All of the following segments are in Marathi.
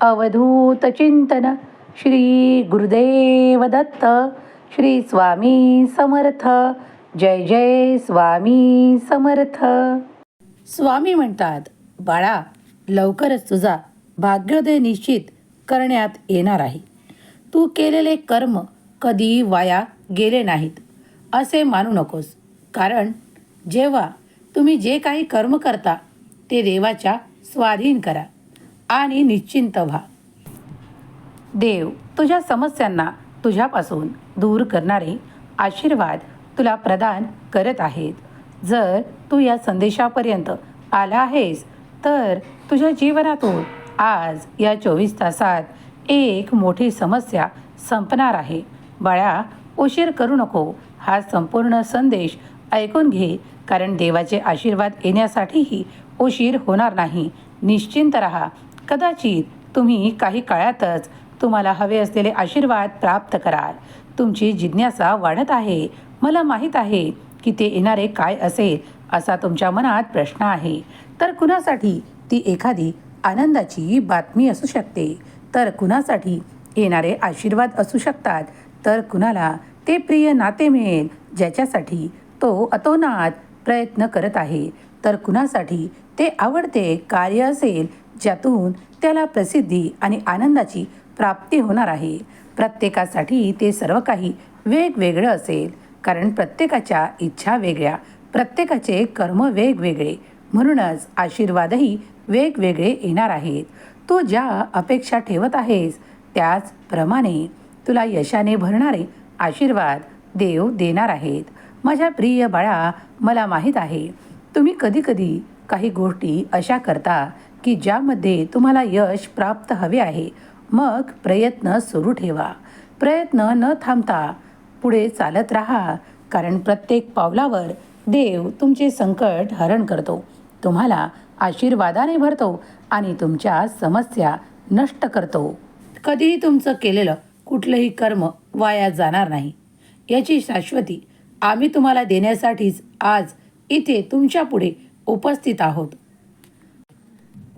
अवधूत चिंतन श्री गुरुदेव दत्त श्री स्वामी समर्थ. जय जय स्वामी समर्थ. स्वामी म्हणतात बाळा लवकरच तुझा भाग्योदय निश्चित करण्यात येणार आहे. तू केलेले कर्म कधी वाया गेले नाहीत असे मानू नकोस. कारण जेव्हा तुम्ही जे काही कर्म करता ते देवाच्या स्वाधीन करा. आणि निश्चिंत व्हा. देव तुझ्या समस्यांना तुझ्यापासून दूर करणारे आशीर्वाद तुला प्रदान करत आहेत. जर तू या संदेशापर्यंत आला आहेस तर तुझ्या जीवनातून आज या चोवीस तासात एक मोठी समस्या संपणार आहे. बाळा उशीर करू नको. हा संपूर्ण संदेश ऐकून घे कारण देवाचे आशीर्वाद येण्यासाठीही उशीर होणार नाही. निश्चिंत रहा. कदाचित तुम्ही काही काळातच तुम्हाला हवे असलेले आशीर्वाद प्राप्त कराल. तुमची जिज्ञासा वाढत आहे. मला माहीत आहे की ते येणारे काय असेल असा तुमच्या मनात प्रश्न आहे. तर कुणासाठी ती एखादी आनंदाची बातमी असू शकते? तर कुणासाठी येणारे आशीर्वाद असू शकतात? तर कुणाला ते प्रिय नाते मिळेल ज्याच्यासाठी तो अतोनात प्रयत्न करत आहे. तर कुणासाठी? ते आवडते कार्य असेल ज्यातून त्याला प्रसिद्धी आणि आनंदाची प्राप्ती होणार आहे. प्रत्येकासाठी ते सर्व काही वेगवेगळं असेल. कारण प्रत्येकाच्या इच्छा वेगळ्या प्रत्येकाचे कर्म वेगवेगळे. म्हणूनच आशीर्वादही वेगवेगळे येणार आहेत. तू ज्या अपेक्षा ठेवत आहेस त्याचप्रमाणे तुला यशाने भरणारे आशीर्वाद देव देणार आहेत. माझ्या प्रिय बाळा मला माहीत आहे तुम्ही कधीकधी काही गोष्टी अशा करता की ज्यामध्ये तुम्हाला यश प्राप्त हवे आहे. मग प्रयत्न सुरू ठेवा. प्रयत्न न थांबता पुढे चालत राहा कारण प्रत्येक पावलावर देव तुमचे संकट हरण करतो. तुम्हाला आशीर्वादाने भरतो आणि तुमच्या समस्या नष्ट करतो. कधीही तुमचं केलेलं कुठलंही कर्म वाया जाणार नाही. याची शाश्वती आम्ही तुम्हाला देण्यासाठीच आज इथे तुमच्यापुढे उपस्थित आहोत.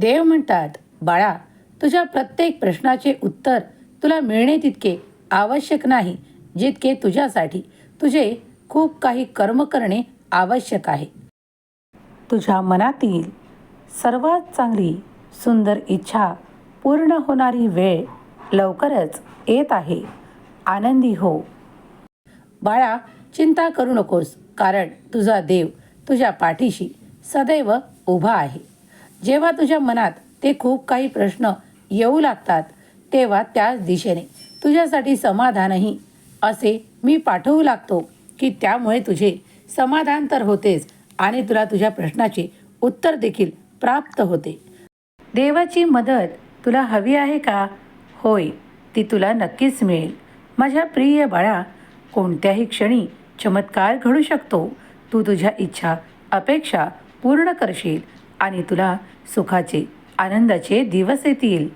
देव म्हणतात बाळा तुझ्या प्रत्येक प्रश्नाचे उत्तर तुला मिळणे तितके आवश्यक नाही जितके तुझ्यासाठी. तुझे खूप काही कर्म करणे आवश्यक आहे. तुझ्या मनातील सर्वात चांगली सुंदर इच्छा पूर्ण होणारी वेळ लवकरच येत आहे. आनंदी हो. बाळा चिंता करू नकोस कारण तुझा देव तुझ्या पाठीशी सदैव उभा आहे. जेव्हा तुझ्या मनात ते खूप काही प्रश्न येऊ लागतात तेव्हा त्याच दिशेने तुझ्यासाठी समाधानही असे मी पाठवू लागतो की त्यामुळे तुझे समाधान तर होतेच आणि तुला तुझ्या प्रश्नाचे उत्तर देखील प्राप्त होते. देवाची मदत तुला हवी आहे का? होय ती तुला नक्कीच मिळेल. माझ्या प्रिय बाळा कोणत्याही क्षणी चमत्कार घडू शकतो. तू तुझ्या इच्छा अपेक्षा पूर्ण करशील आणि तुला सुखाचे आनंदाचे दिवस येतील.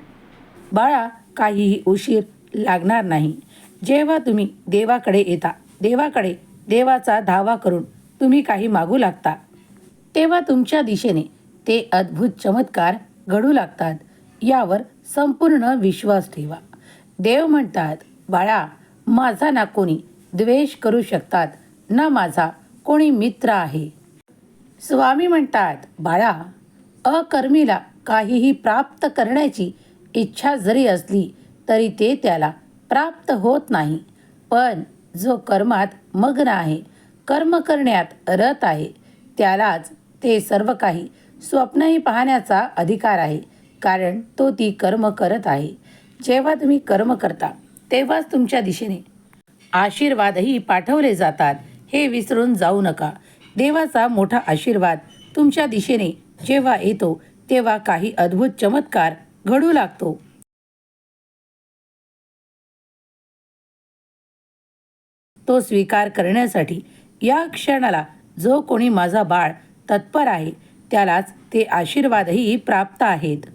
बाळा काहीही उशीर लागणार नाही. जेव्हा तुम्ही देवाकडे येता देवाकडे देवाचा धावा करून तुम्ही काही मागू लागता. तेव्हा तुमच्या दिशेने ते अद्भुत चमत्कार घडू लागतात. यावर संपूर्ण विश्वास ठेवा. देव म्हणतात बाळा माझा ना कोणी द्वेष करू शकतात. ना माझा कोणी मित्र आहे. स्वामी म्हणतात बाळा अकर्मीला काहीही प्राप्त करण्याची इच्छा जरी असली तरी ते त्याला प्राप्त होत नाही. पण जो कर्मात मग्न आहे कर्म करण्यात रत आहे त्यालाच ते सर्व काही स्वप्नही पाहण्याचा अधिकार आहे कारण तो ती कर्म करत आहे. जेव्हा तुम्ही कर्म करता तेव्हाच तुमच्या दिशेने आशीर्वादही पाठवले जातात. हे विसरून जाऊ नका. देवाचा मोठा आशीर्वाद तुमच्या दिशेने जेव्हा येतो तेव्हा काही अद्भुत चमत्कार घडू लागतो. तो स्वीकार करण्यासाठी या क्षणाला जो कोणी माझा बाळ तत्पर आहे त्यालाच ते आशीर्वादही प्राप्त आहेत.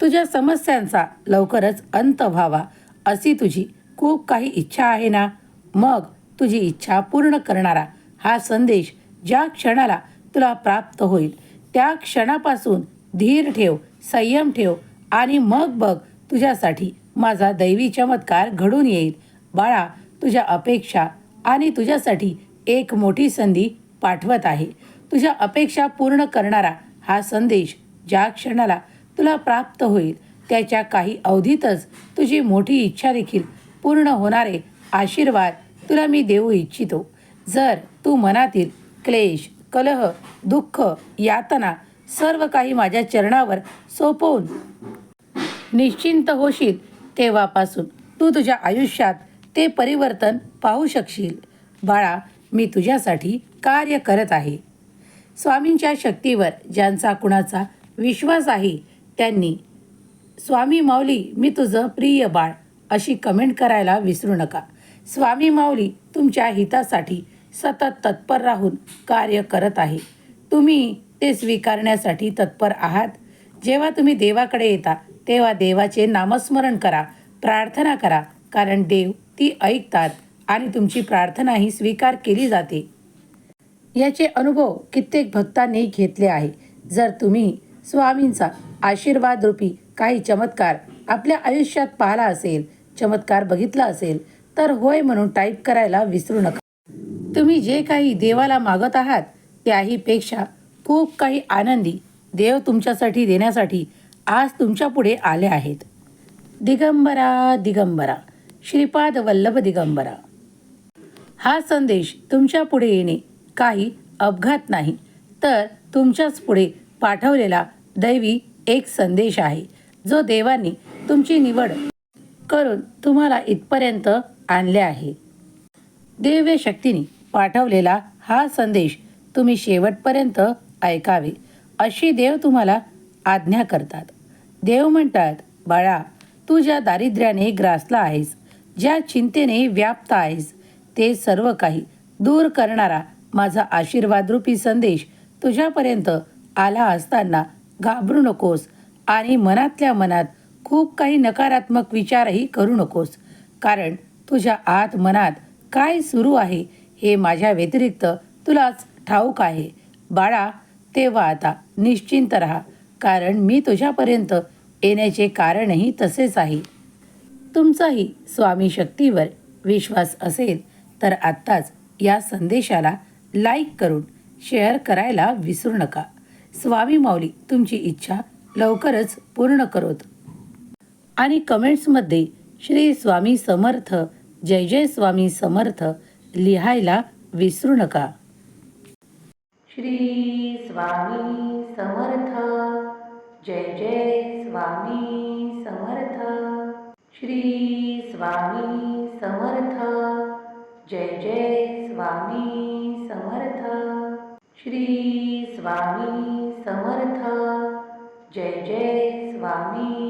तुझ्या समस्यांचा लवकरच अंत व्हावा अशी तुझी खूप काही इच्छा आहे ना? मग तुझी इच्छा पूर्ण करणारा हा संदेश ज्या क्षणाला तुला प्राप्त होईल त्या क्षणापासून धीर ठेव संयम ठेव आणि मग बघ तुझ्यासाठी माझा दैवी चमत्कार घडून येईल. बाळा तुझ्या अपेक्षा आणि तुझ्यासाठी एक मोठी संधी पाठवत आहे. तुझ्या अपेक्षा पूर्ण करणारा हा संदेश ज्या क्षणाला तुला प्राप्त होईल त्याच्या काही अवधीतच तुझी मोठी इच्छा देखील पूर्ण होणारे आशीर्वाद तुला मी देऊ इच्छितो. जर तू मनातील क्लेश कलह दुःख यातना सर्व काही माझ्या चरणावर सोपवून निश्चिंत होशील तेव्हापासून तू तुझ्या आयुष्यात ते परिवर्तन पाहू शकशील. बाळा मी तुझ्यासाठी कार्य करत आहे. स्वामींच्या शक्तीवर ज्यांचा कुणाचा विश्वास आहे त्यांनी स्वामी माऊली मी तुझं प्रिय बाळ अशी कमेंट करायला विसरू नका. स्वामी माऊली तुमच्या हितासाठी सतत तत्पर राहून कार्य करत आहे. तुम्ही ते स्वीकारण्यासाठी तत्पर आहात. जेव्हा तुम्ही देवाकडे येता तेव्हा देवाचे नामस्मरण करा प्रार्थना करा कारण देव ती ऐकतात आणि तुमची प्रार्थनाही स्वीकार केली जाते. याचे अनुभव कित्येक भक्तांनी घेतले आहे. जर तुम्ही स्वामींचा आशीर्वाद रूपी काही चमत्कार आपल्या आयुष्यात पाहिला असेल चमत्कार बघितला असेल तर होय म्हणून टाईप करायला विसरू नका. तुम्ही जे काही देवाला मागत आहात त्याही पेक्षा खूप काही आनंदी देव तुमच्यासाठी देण्यासाठी आज तुमच्यापुढे आले आहेत. दिगंबरा दिगंबरा श्रीपाद वल्लभ दिगंबरा. हा संदेश तुमच्यापुढे येणे काही अपघात नाही तर तुमच्याच पुढे पाठवलेला दैवी एक संदेश आहे जो देवानी तुमची निवड करून तुम्हाला इथपर्यंत आणले आहे. दिव्य शक्तीने पाठवलेला हा संदेश तुम्ही शेवटपर्यंत ऐकावे अशी देव तुम्हाला आज्ञा करतात. देव म्हणतात बाळा तू ज्या दारिद्र्याने ग्रासला आहेस ज्या चिंतेने व्याप्त आहेस ते सर्व काही दूर करणारा माझा आशीर्वादरूपी संदेश तुझ्यापर्यंत आला असताना घाबरू नकोस आणि मनातल्या मनात खूप काही नकारात्मक विचारही करू नकोस. कारण तुझ्या आत मनात काय सुरू आहे हे माझ्या व्यतिरिक्त तुलाच ठाऊक आहे. बाळा तेव्हा आता निश्चिंत राहा. कारण मी तुझ्यापर्यंत येण्याचे कारणही तसेच आहे. तुमचाही स्वामी शक्तीवर विश्वास असेल तर आत्ताच या संदेशाला लाईक करून शेअर करायला विसरू नका. स्वामी माऊली तुमची इच्छा लवकरच पूर्ण करोत. आणि कमेंट्समध्ये श्री स्वामी समर्थ जय जय स्वामी समर्थ लिहायला विसरू नका. श्री स्वामी समर्थ जय जय स्वामी समर्थ. श्री स्वामी समर्थ जय जय स्वामी समर्थ. श्री स्वामी समर्थ जय जय स्वामी